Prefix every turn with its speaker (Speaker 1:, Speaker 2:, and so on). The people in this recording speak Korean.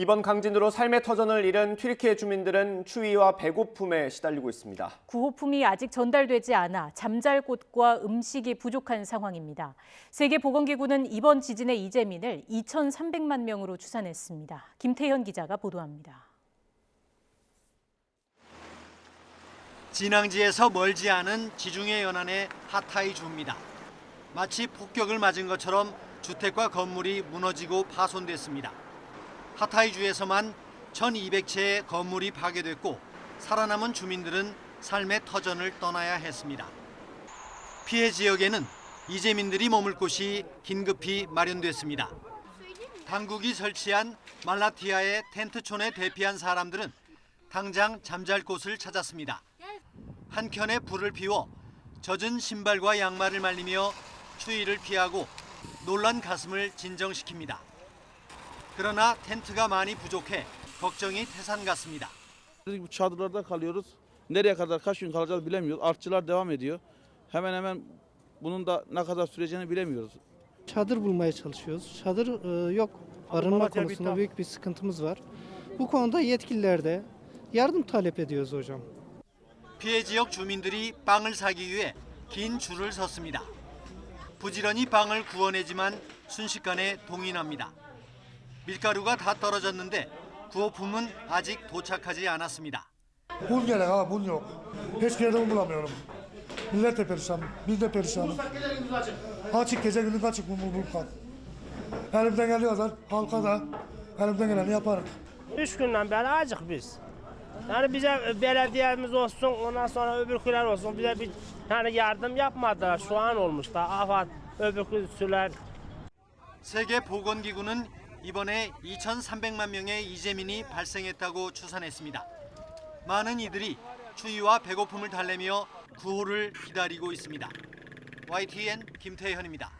Speaker 1: 이번 강진으로 삶의 터전을 잃은 튀르키예 주민들은 추위와 배고픔에 시달리고 있습니다.
Speaker 2: 구호품이 아직 전달되지 않아 잠잘 곳과 음식이 부족한 상황입니다. 세계보건기구는 이번 지진의 이재민을 2,300만 명으로 추산했습니다. 김태현 기자가 보도합니다.
Speaker 3: 진앙지에서 멀지 않은 지중해 연안의 하타이 주입니다. 마치 폭격을 맞은 것처럼 주택과 건물이 무너지고 파손됐습니다. 하타이 주에서만 1200채의 건물이 파괴됐고 살아남은 주민들은 삶의 터전을 떠나야 했습니다. 피해 지역에는 이재민들이 머물 곳이 긴급히 마련됐습니다. 당국이 설치한 말라티아의 텐트촌에 대피한 사람들은 당장 잠잘 곳을 찾았습니다. 한 켠에 불을 피워 젖은 신발과 양말을 말리며 추위를 피하고 놀란 가슴을 진정시킵니다. 그러나 텐트가 많이 부족해 걱정이 태산 같습니다.
Speaker 4: Biz bu çadırlarda kalıyoruz. Nereye kadar kaç gün kalacağız bilemiyoruz. Artçılar devam ediyor. Hemen hemen bunun da ne kadar süreceğini bilemiyoruz.
Speaker 5: Çadır bulmaya çalışıyoruz. Çadır e, yok. Barınma konusunda büyük bir sıkıntımız var. Bu konuda yetkililer de yardım talep ediyoruz hocam.
Speaker 3: 피해 지역 주민들이 빵을 사기 위해 긴 줄을 섰습니다. 부지런히 빵을 구워내지만 순식간에 동인합니다. 밀가루가 다 떨어졌는데 구호품은 아직 도착하지 않았습니다.
Speaker 6: Bul gerek ha bul yok. Hiçbir yerde bulamıyorum. Millet de perişan, biz de perişanız. Açık gece gündüz açık bu bulkan. Elimden geliyorlar, halka da elimden geleni yaparım.
Speaker 7: Üç gündən bəri acıq biz. Yəni bizə bələdiyyəmiz olsun, ondan sonra öbürkülər olsun. Bizə bir yəni yardım yapmadılar. Şu an olmuş da afat öbürküsülər
Speaker 3: 세계보건기구는 이번에 2,300만 명의 이재민이 발생했다고 추산했습니다. 많은 이들이 추위와 배고픔을 달래며 구호를 기다리고 있습니다. YTN 김태현입니다.